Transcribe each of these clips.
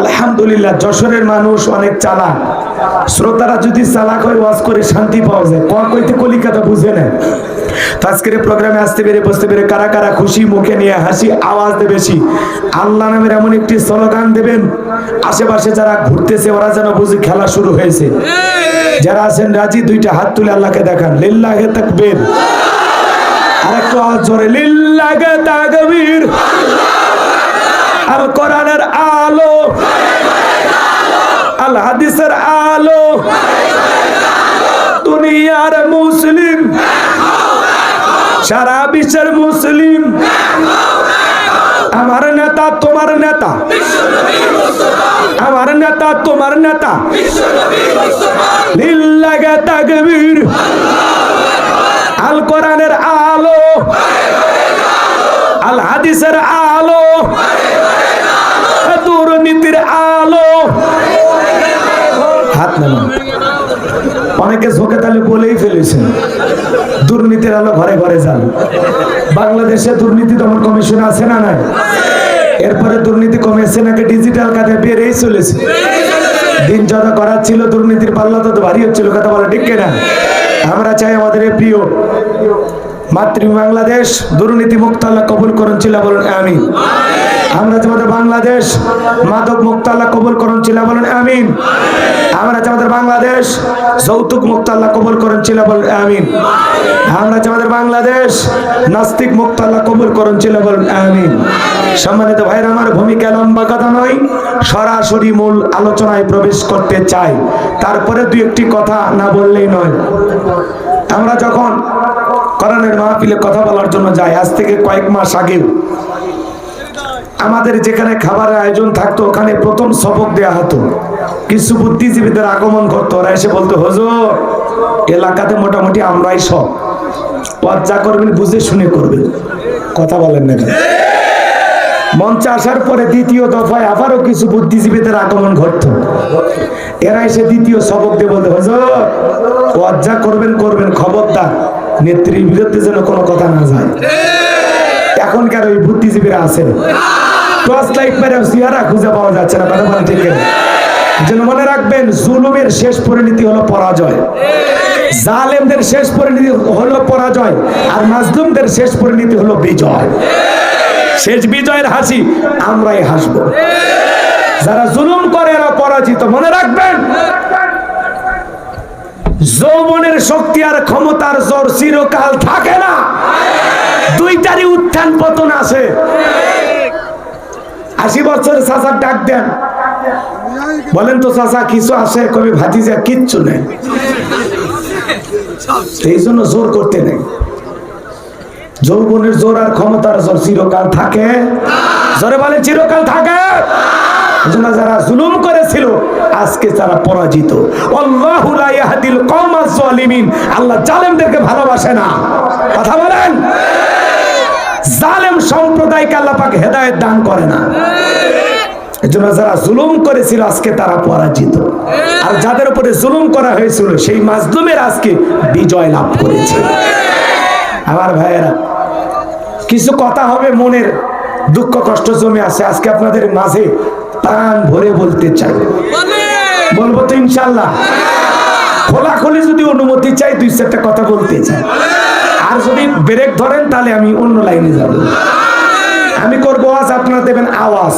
আলহামদুলিল্লাহ, যশোরের মানুষ অনেক চালাক। শ্রোতারা যদি চালাক হয়, ওয়াজ করে শান্তি পাওয়া যায়। কইতে কলিকাতা বুঝে নেয় আজকের প্রোগ্রামে আসতে পেরে, বসতে পেরে কারা কারা খুশি, মুখে নিয়ে হাসি, আওয়াজ বেশি আল্লাহ নামের এমন একটি স্লোগান দেবেন, আশেপাশে যারা ঘুরতেছে, ওরা যেন বুঝি খেলা শুরু হয়েছে। যারা আছেন, রাজি, দুইটা হাত তুলে আল্লাহকে দেখান। লিল্লাহে তাকবীর। আরেকটু আওয়াজ জোরে, লিল্লাহে তাকবীর। আল কোরআনের আল হাদিসের আলো। দুনিয়ার মুসলিম, সারা বিশ্বের মুসলিম। আমার নেতা তোমার নেতা। আমার নেতা তোমার নেতা। লিল্লাগে তাকবীর। আল কোরআনের আলো। আল হাদিসের আলো। দুর্নীতির আলো। হাত নামান অনেকে ঝোঁকে তাহলে বলেই ফেলেছেন, দুর্নীতির আলো ঘরে ঘরে যান। বাংলাদেশে দুর্নীতি দমন কমিশন আছে না নাই? এরপরে দুর্নীতি কমেছে নাকি ডিজিটাল কাজে বেড়েই চলেছে? দিন যত করার ছিল দুর্নীতির পাল্লা তত ভারী হচ্ছিল, কথা বলা ঠিক না আমরা চাই আমাদের প্রিয় মাতৃ বাংলাদেশ দুর্নীতি মুক্ত আল্লাহ কবুল করুন ছিল বলুন আমি আমরা চাই আমাদের বাংলাদেশ মাদক মুক্ত আল্লাহ কবুল করুন ছিল বলুন, আমিন। আমরা আমাদের বাংলাদেশ। যৌতুক মুক্ত আল্লাহ কবুল করুন ছিল বলুন, আমিন। আমরা আমাদের বাংলাদেশ। নাস্তিক মুক্ত আল্লাহ কবুল করুন ছিল বলুন, আমিন। সম্মানিত ভাইরা, আমার ভূমিকা লম্বা কথা নয়। সরাসরি মূল আলোচনায় প্রবেশ করতে চাই। তারপরে দুই একটি কথা না বললেই নয়। আমরা যখন কোরআনের মাহফিলে কথা বলার জন্য যাই, আজ থেকে কয়েক মাস আগেও আমাদের যেখানে খাবারের আয়োজন থাকতো, ওখানে প্রথম সবক দেয়া হতো। কিছু বুদ্ধিজীবীদের আগমন করতো ওরা এসে বলতো, হজুর, এলাকাতে মোটামুটি আমরাই সব। পথ যা করবেন, বুঝে শুনে করবেন। কথা বলেন না মঞ্চে আসার পরে দ্বিতীয় দফায় আবারও কিছু বুদ্ধিজীবীদের আগমন ঘটত। এরা এসে দ্বিতীয় সবক দিয়ে বলতে, হজুর, পথ যা করবেন করবেন, খবরদার। নেত্রীর বিরুদ্ধে যেন কোনো কথা না যায়। এখনকার ওই বুদ্ধিজীবীরা আছেন? টর্চ জুলুমের শেষ পরিণতি হলো পরাজয়। জালেমদের শেষ পরিণতি হলো পরাজয়, আর মাজলুমদের শেষ পরিণতি হলো বিজয়। শেষ বিজয়ের হাসি, আমরাই হাসব। যারা জুলুম করে, এরা পরাজিত। মনে রাখবেন, যৌবনের শক্তি আর ক্ষমতার জোর চিরকাল থাকে না। দুইটারই উত্থান পতন আছে। আশি বছরের চাচার ডাক দেন। বলেন তো চাচা, কিছু আছে? কবি ভাতিজা, কিচ্ছু নেই। এই জন্য জোর করতে নেই। যৌবনের জোর আর ক্ষমতার জোর চিরকাল থাকে। জোরে বলে চিরকাল থাকে। যারা জুলুম করেছিল, আজকে তারা পরাজিত। আল্লাহু জালেমদেরকে ভালোবাসে না। কথা বলেন? সম্প্রদায়কে আল্লাহ পাক হেদায়েত দান করে না। এজন্য যারা জুলুম করেছিল, আজকে তারা পরাজিত। আর যাদের উপরে জুলুম করা হয়েছিল, সেই মাজলুমের আজকে বিজয় লাভ করেছে। আমার ভাইয়েরা, কিছু কথা হবে মনের দুঃখ কষ্ট জমে আছে, আজকে আপনাদের মাঝে প্রাণ ভরে বলতে চাই। বলব তো ইনশাল্লাহ খোলাখুলি যদি অনুমতি চাই, দুই চারটা কথা বলতে চাই। আর যদি ব্রেক ধরেন, তাহলে আমি অন্য লাইনে যাব। আমি করব আজ আপনারা দেবেন আওয়াজ।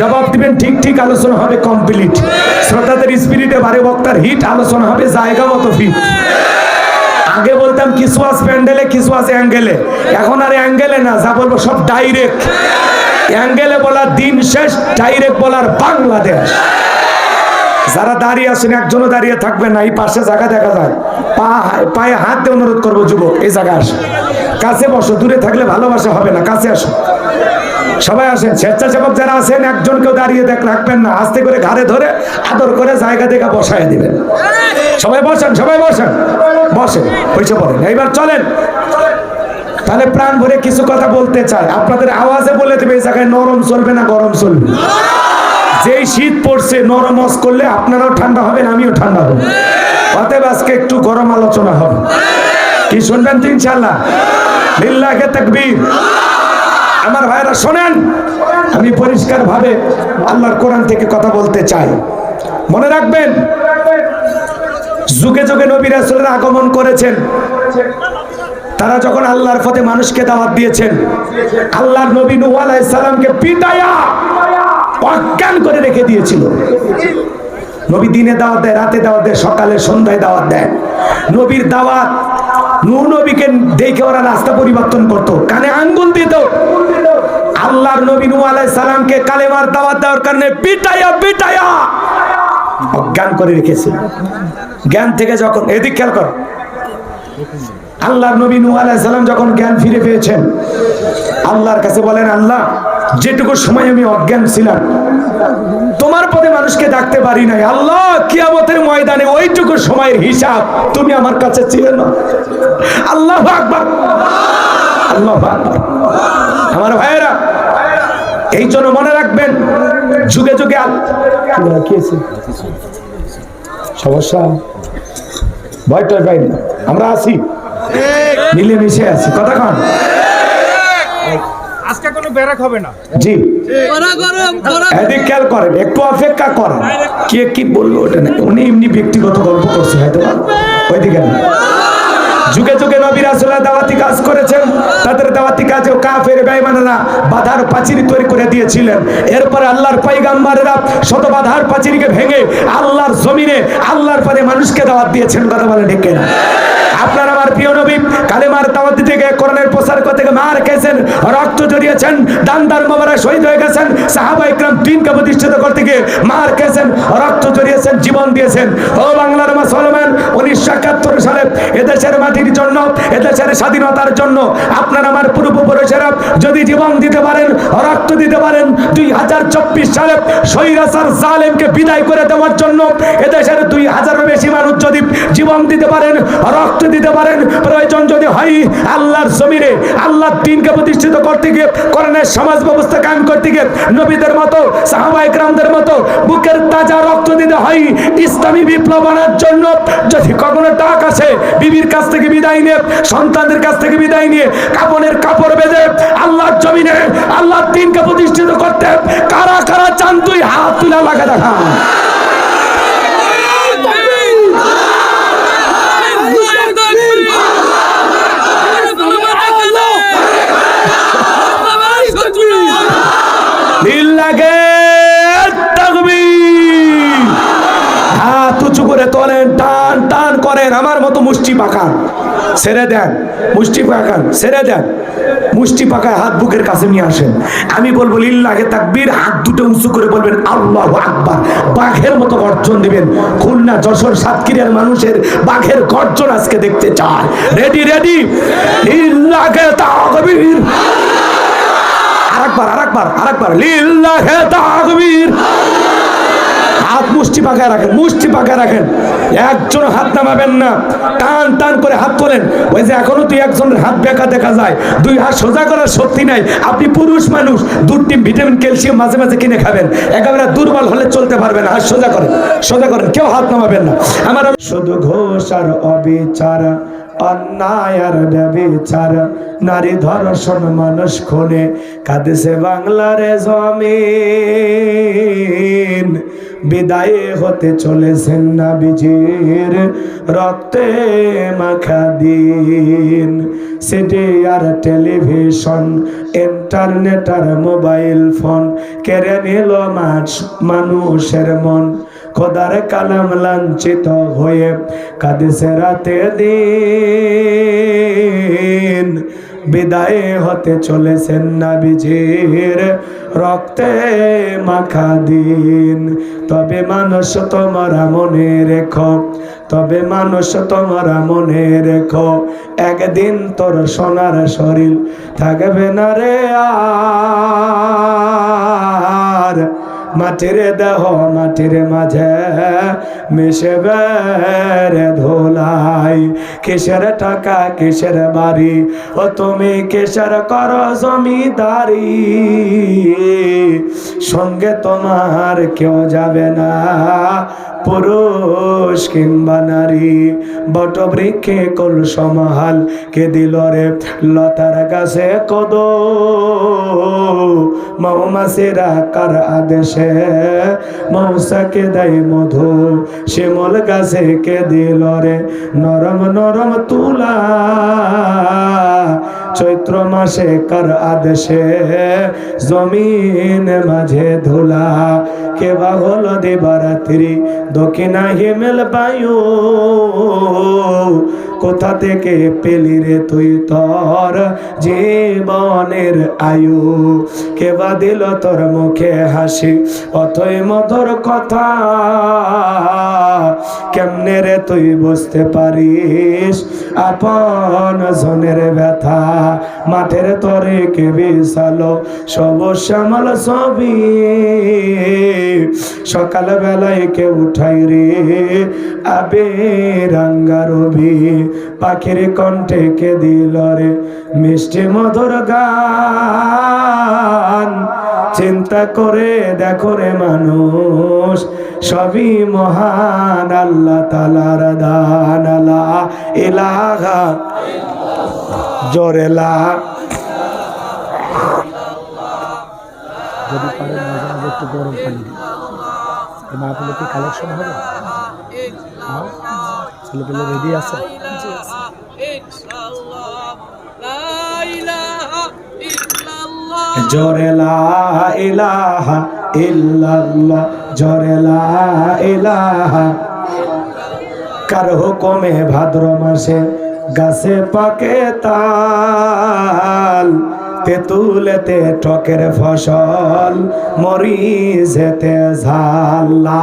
জবাব দিবেন, ঠিক ঠিক, আলোচনা হবে কমপ্লিট শ্রোতাদের স্পিরিটে বারে বক্তার হিট আলোচনা হবে জায়গা মতো ফিট আগে বলতাম কিছু আজ প্যান্ডেলে কিছু আছে অ্যাঙ্গেলে এখন আর অ্যাঙ্গেলে না, যা বলব সব ডাইরেক্ট অ্যাঙ্গেলে বলার দিন শেষ ডাইরেক্ট বলার বাংলাদেশ। যারা দাঁড়িয়ে আছেন, একজনও দাঁড়িয়ে থাকবে না। এই পাশে জায়গা দেখা যায়। পা, পায়ে হাত দিয়ে অনুরোধ করব, যুবক, এই জায়গা আসো। কাছে বসো, দূরে থাকলে ভালোবাসা হবে না, কাছে আসো। সবাই আসেন, স্বেচ্ছাসেবক যারা আছেন একজন কেউ দাঁড়িয়ে দেখ, রাখবেন না। আস্তে করে ঘাড়ে ধরে আদর করে জায়গা দেখা বসায় দিবেন। সবাই বসেন সবাই বসেন বসেন হয়েছে পড়েন। এইবার চলেন। তাহলে প্রাণ ভরে কিছু কথা বলতে চাই। আপনাদের আওয়াজে বলে দেবে, এই জায়গায় নরম চলবে না, গরম চলবে। যেই শীত পড়ছে, নরম অস করলে আপনারাও ঠান্ডা হবেন, আমিও ঠান্ডা হব। অতএব আজকে একটু গরম আলোচনা হবে। কি শুনবেন তো ইনশাল্লাহ লিল্লাহে তাকবীর। আমার ভাইরা শোনেন, আমি পরিষ্কার ভাবে আল্লাহর কোরআন থেকে কথা বলতে চাই। মনে রাখবেন, যুগে যুগে নবী রাসূলের আগমন করেছেন। তারা যখন আল্লাহর পথে মানুষকে দাওয়াত দিয়েছেন, আল্লাহর নবী নূহ আলাইহিস সালামকে পিটায়া অজ্ঞান করে রেখে দিয়েছিল। নবী দিনে দাওয়াত দেয়, রাতে দাওয়াত দেয়, সকালে সন্ধ্যায় দাওয়াত দেয়। নবীর দাওয়াত নূহ নবীকে দেখে ওরা রাস্তা পরিবর্তন করতো। কানে আঙ্গুল দিত। আল্লাহর নবী নূহ আলাইহিস সালামকে কালেমার দাওয়াত দেওয়ার কারণে পিটায়া পিটায়া অজ্ঞান করে রেখেছে। জ্ঞান থেকে যখন, এদিক খেয়াল কর। আল্লাহর নবী নূহ আলাইহিস সালাম যখন জ্ঞান ফিরে পেয়েছেন, আল্লাহর কাছে বলেন, আল্লাহ যেটুকু সময় আমি অজ্ঞান ছিলাম তোমার পথে মানুষকে ডাকতে পারি নাই। আল্লাহ কিয়ামতের ময়দানে ওইটুকু সময়ের হিসাব তুমি আমার কাছে ছিলে না। আল্লাহ আকবার। আল্লাহ আকবার। আমার ভাইয়েরা এই জন্য মনে রাখবেন যুগে যুগে? সমস্যা? ভয়টার বাইরে আমরা আছি। মিলেমিশে আছি। কথা কোনো। ব্যারাক হবে না। জি। করা গরম করা এদিক খেয়াল করেন একটু অপেক্ষা করেন। কে কি বলল ওটা না উনি এমনি ব্যক্তিগত গল্প করছে হয়তো ওইদিকে না যুগে যুগে নবী রাসূলুল্লাহ দাওয়াতি কাজ করেছেন তাদের দাওয়াতি কাজেও কাফের বেঈমানেরা বাধার পাঁচির তৈরি করে দিয়েছিলেন। এরপরে আল্লাহর পয়গাম্বরেরা শত বাধার পাঁচিরকে ভেঙে আল্লাহর জমিনে আল্লাহর পরে মানুষকে দাওয়াত দিয়েছেন কথা বলে ঠিক না আপনার আমার প্রিয় নবী কালেমার দাওয়াত দিতে গিয়ে কোরআনের প্রচার করতে গিয়ে মার খেয়েছেন, রক্ত জড়িয়েছেন দান্দার মোবারক শহীদ হয়ে গেছেন, সাহাবা ইকরাম দিনকে প্রতিষ্ঠিত করতে গিয়ে মার খেয়েছেন, রক্ত জড়িয়েছেন, জীবন দিয়েছেন। ও বাংলার মুসলমান, উনিশশো একাত্তর সালে এদেশের মাটির জন্য, এদেশের স্বাধীনতার জন্য আপনার আমার পূর্বপুরুষেরা যদি জীবন দিতে পারেন রক্ত দিতে পারেন। দুই হাজার চব্বিশ সালে সৈরাসার জালেমকে বিদায় করে দেওয়ার জন্য এদেশের দুই হাজারের বেশি মানুষ যদি জীবন দিতে পারেন, রক্ত দিতে পারেন, প্রয়োজন যদি হয় আল্লাহর জমিনে, আল্লাহর দিনকে প্রতিষ্ঠিত করতে গিয়ে করণের সমাজ ব্যবস্থা কায়েম করতে গিয়ে নবীদের মতো, সাহাবা ইকরামদের মতো বুকের তাজা রক্ত দিতে হয় ইসলামী বিপ্লব আনার জন্য। যদি কখনো ডাক আসে, বিবির কাছ থেকে বিদায় নিয়ে, সন্তানদের কাছ থেকে বিদায় নিয়ে কাপড়ের কাপড় বেঁধে, আল্লাহর জমিনে আল্লাহর দিনকে প্রতিষ্ঠিত করতে কারা কারা চান তুই হাত তুলে লাগা দেখা আমার মতো মুষ্টি পাকান। ছেড়ে দেন, মুষ্টি পাকান, ছেড়ে দেন। মুষ্টি পাকায় হাত বুকের কাছে নিয়ে আসেন। আমি বলব, লিল্লাহে তাকবীর হাত দুটো উঁচু করে বলবেন, আল্লাহু আকবার বাঘের মতো গর্জন দিবেন। খুলনা যশোর সাতক্ষীরার মানুষের বাঘের গর্জন আজকে দেখতে চায়। রেডি রেডি লিল্লাহে তাকবীর। আরেকবার আরেকবার আরেকবার। লিল্লাহে তাকবীর। হাত মুষ্টি পাকায় রাখেন, মুষ্টি পাকায় রাখেন। একজন হাত নামাবেন না। টান টান করে হাত তোলেন। ওই যে এখনও তুই একজনের হাত বেঁকা দেখা যায়। দুই হাত সোজা করার শক্তি নাই। আপনি পুরুষ মানুষ দুটি ভিটামিন, ক্যালসিয়াম মাঝে মাঝে কিনে খাবেন। একেবারে দুর্বল হলে চলতে পারবেন হাত সোজা করেন সোজা করেন। কেউ হাত নামাবেন না। আমার শুধু ঘোষ আর অবিচার, অন্যায় আর ব্যবিচার। নারী ধর্ষণ মানুষ খুনে, কাঁদেছে বাংলার জমিন। বিদায় হতে চলেছেন না বিজির রক্তে মাখা দিন। সিডি আর টেলিভিশন, ইন্টারনেট আর মোবাইল ফোন কেড়ে নিল মাছ, মানুষের মন। খোদার কালাম লাঞ্ছিত হয়ে কাঁদিছে রাতে দিন। বিদায় হতে চলেছেন না বিজির রক্তে মাখা দিন। তবে মানুষ তোমরা মনে রেখো। তবে মানুষ তোমরা মনে রেখো। একদিন তোর সোনার শরীর থাকবে না রে আর। মাটির দেহ মাটির মাঝে মিশে বেড়ে ধোলাই। কিসের টাকা, কিসের বাড়ি? ও তুমি কিসের কর জমিদারি? সঙ্গে তোমার কেউ যাবে না। পুরুষ কিংবা নারী বট বৃক্ষে কল সমাহাল কে দিল রে? লতার গাছে কদ মৌমাসিরা কার আদেশে? মৌসাকে দেয় মধু, শিমল গাছে কে দিল রে? নরম নরম তুলা চৈত্র মাসে কার আদেশে? জমিন মাঝে ধুলা। কে বা হল দিবারাত্রি? দক্ষিণা হিমেল বায়ু কোথা থেকে পেলি রে তুই তোর? জীবনের আয়ু কে বা দিল তোর মুখে হাসি? অতই মধুর কথা কেমনে রে তুই বুঝতে পারিস? আপন জনের ব্যথা মাঠের তরে কে বিশালো সব শ্যামল সকাল বেলায় কে উঠাই রে? আবে রাঙ্গা রবি পাখির কণ্ঠে কে দিল রে? মিষ্টি মধুর গান। চিন্তা করে দেখো রে মানুষ, সবই মহান আল্লাহ তালার দান। আল্লাহ ইলাহা জোরেলা যদি পারেন মাঝে মাঝে একটু গরম পানি দিন। এই মাহফিলে কি কালেকশন হবে? ছেলেপেলে রেডি আছে? জোরেলা ইলাহা ভাদ্র মাসে গাছে পাকে তাল তেঁতুলেতে টকের ফসল মরিচেতে ঝাল্লা।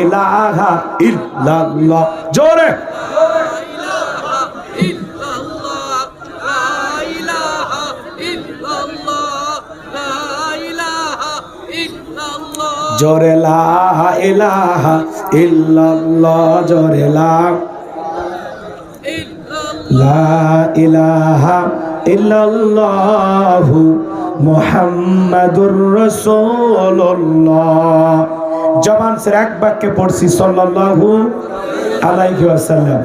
ইলাহা ইল্লাল্লাহ। জোরে। জোরে লা ইলাহা ইল্লাল্লাহ, জোরে লা ইলাহা ইল্লাল্লাহু মুহাম্মাদুর রাসূলুল্লাহ। জবান সে এক বাক্যে পড়ছি সাল্লাল্লাহু আলাইহি ওয়াসাল্লাম।